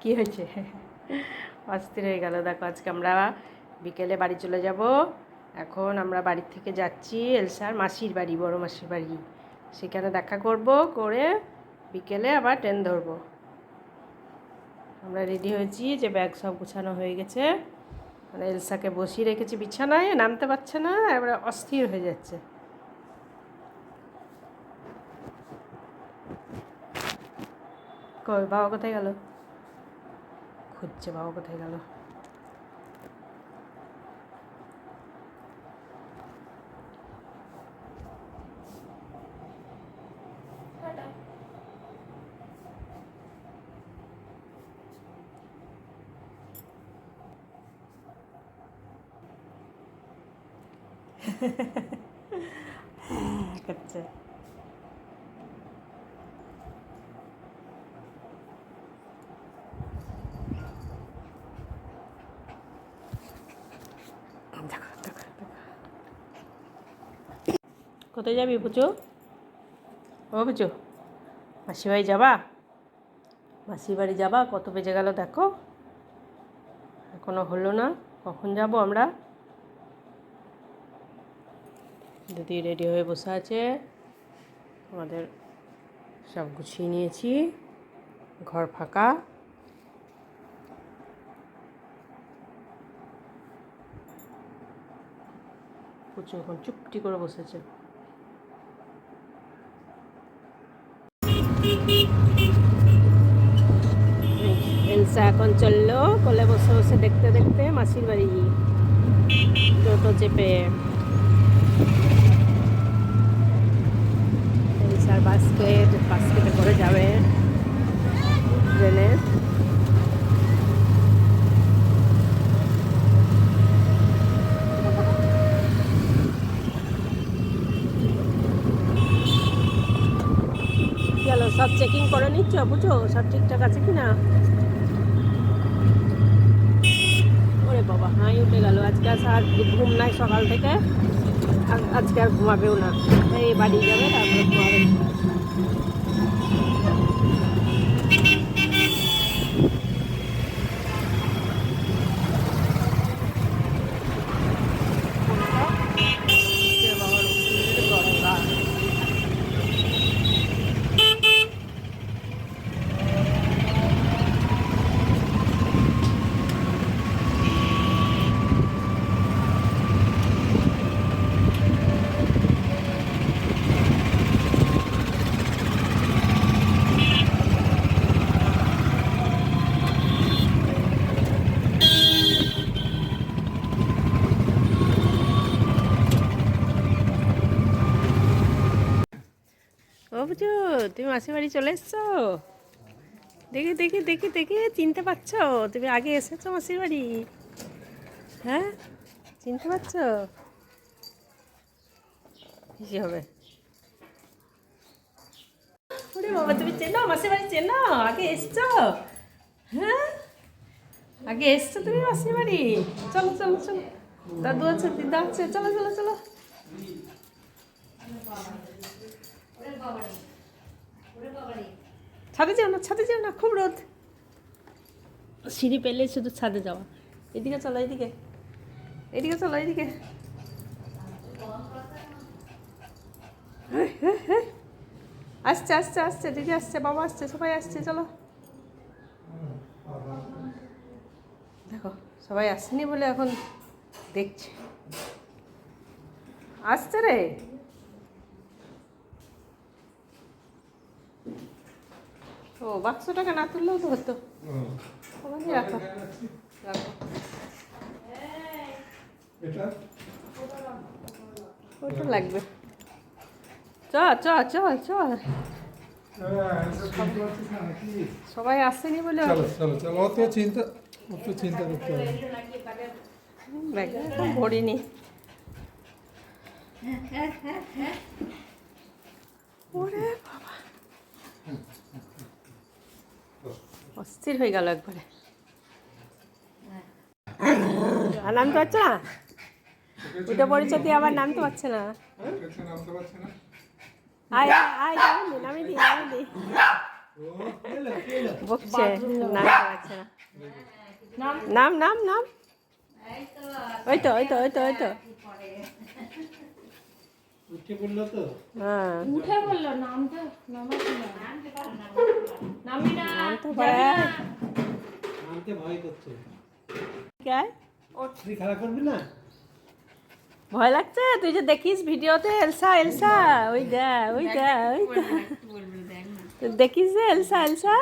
কি হয়েছে? অস্থির হয়ে গেল। দেখো, আজকে আমরা বিকেলে বাড়ি চলে যাব। এখন আমরা বাড়ির থেকে যাচ্ছি এলসার মাসির বাড়ি, বড় মাসির বাড়ি। সেখানে দেখা করব, করে বিকেলে আবার ট্রেন ধরবো। আমরা রেডি হয়েছি যে ব্যাগ সব গুছানো হয়ে গেছে। মানে এলসাকে বসিয়ে রেখেছি, বিছানায়, নামতে পারছে না, এবারে অস্থির হয়ে যাচ্ছে। বাবা কোথায় গেল? খুঁজছে বাবা কোথায় গেল হ্যাঁ করছে কোথায় যাবি পুচু ও পুচু মাসি বাড়ি যাবা? মাসি বাড়ি যাবা? কত বেজে গেল দেখো। এখনও হলো না। কখন যাব আমরা? দিদি রেডি হয়ে বসে আছে। আমাদের সব গুছিয়ে নিয়েছি। ঘর ফাঁকা। পুচু এখন চুপটি করে বসেছে। এলসা এখন চলল, কোলে বসে বসে দেখতে দেখতে মাসির বাড়ি। টোটো চেপে এলসার বাস্কেট বাস্কেটে করে যাবে ট্রেনে গেল সব চেকিং করে নিচ্ছ বুঝো? সব ঠিকঠাক আছে কি না ওরে বাবা, হাই উঠে গেল। আজকে আর ঘুম নাই সকাল থেকে। আজ- আজকে আর ঘুমাবেও না। এই বাড়ি যাবে, তারপরে ঘুমাবে। বুঝু তুমি মাসির বাড়ি চলে এসছো? দেখে দেখে দেখে দেখে, চিনতে পারছ? তুমি আগে এসেছ মাসির বাড়ি? হ্যাঁ? চিনতে পারছ? কি হবে? ওরে বাবা, তুমি চেনো? মাসির বাড়ি চেনো? আগে এসছো? হ্যাঁ? আগে এসছো তুমি মাসির বাড়ি? চলো চলো চলো। দাদু আছে, দিদা আছে। চলো চলো চলো। ছাদে যাও না ছাদে যাও না খুব রোদ। সিঁড়ি পেলে শুধু ছাদে যাওয়া। এদিকে চলো এদিকে। এদিকে চলো এদিকে। আসছে আসছে আসছে দিদি আসছে বাবা আসছে সবাই আসছে চলো। দেখো সবাই আসেনি বলে এখন দেখছে। আসছে রে। ও বাক্সটাকে না তুললেও তো হতো। ওখানে রাখো। রাখো। ওটা লাগবে। চ চ চ চ। হ্যাঁ, সবাই আসেনি বলে চলো চলো চলো। অত চিন্তা অত চিন্তা করতে হবে। ব্যাগে ভরিনি। ওরে বাবা। অস্থির হয়ে গেল একবারে। আর নামতে পারছে না উঠে পড়েছে দিয়ে আবার নামতে পারছে না পারছে না। আয় আয় নামি দি নামি দি বকছে না করাচ্ছে না। নাম নাম নাম। ওই তো ওই তো ওই তো ওই তো। উঠে তো? হ্যাঁ। উঠে বলল নামতে নামাচ্ছি না নামি না নাম তো ভয় করছে কে তুই খেলা করবি না ভয় লাগছে তুই যে দেখিস ভিডিওতে এলসা এলসা ওই দে ওই দে ওই দে তুই দেখিস যে এলসা এলসা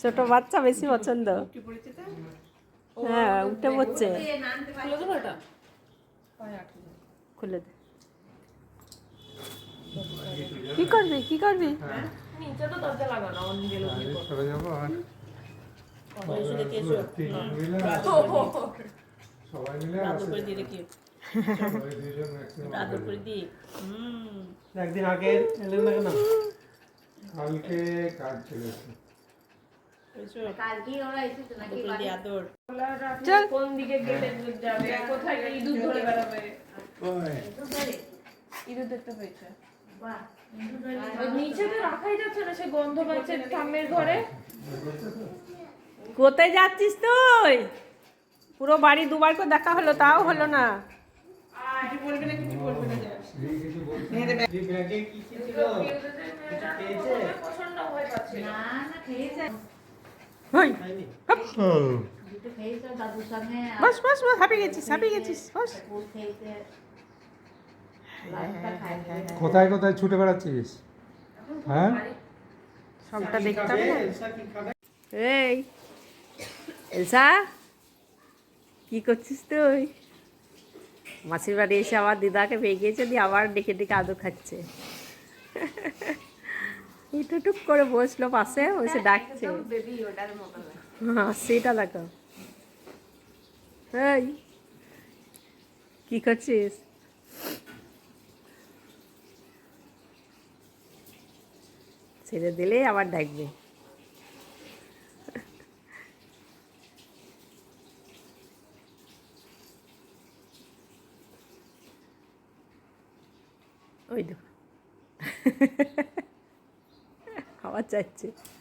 ছোট বাচ্চা বেশি পছন্দ হ্যাঁ উঠে পড়ছে খুলে দে কি করবি কি করবি নিচে তো দরজা লাগানো অন্য গেল চলে যাব আর? তিনজন মিলে সবাই মিলে আছে। সবাই দুজন maximum একদিন আগে এলেন না কেন? কালকে কাজ চলেছে কোন দিকে গেলে যাবে? কোথায় ইঁদুর ধরে বেড়াবে। ইঁদুর দেখতে পেয়েছে ওই রাখাই যাচ্ছে না সে গন্ধ পাচ্ছে ঠাম্মের ঘরে। কোথায় যাচ্ছিস তুই? পুরো বাড়ি দুবার করে দেখা হলো তাও হলো না। যে ব্যাগে কি কি ছিল খেয়েছে প্রচণ্ড ভয় পাচ্ছে হই খাইনি দুটো খেয়েছে দাদুর সঙ্গে আর বস বস বস হাঁপে গেছিস হাঁপে গেছিস বস। কোথায় কোথায় ছুটে বেড়াচ্ছিস? হ্যাঁ? সবটা দেখতে হবে না এলসা কি খাবে এই এলসা কি করছিস তুই? মাসির বাড়ি এসে আবার দিদাকে পেয়ে গিয়েছে দিয়ে আবার ডেকে ডেকে আদর খাচ্ছে। টুক করে বসল পাশে বসে ডাকছে। হ্যাঁ সেটা দেখো। এই কি করছিস? ছেড়ে দিলেই আবার ডাকবে। ওই দেখো। চাচ্ছে নামবে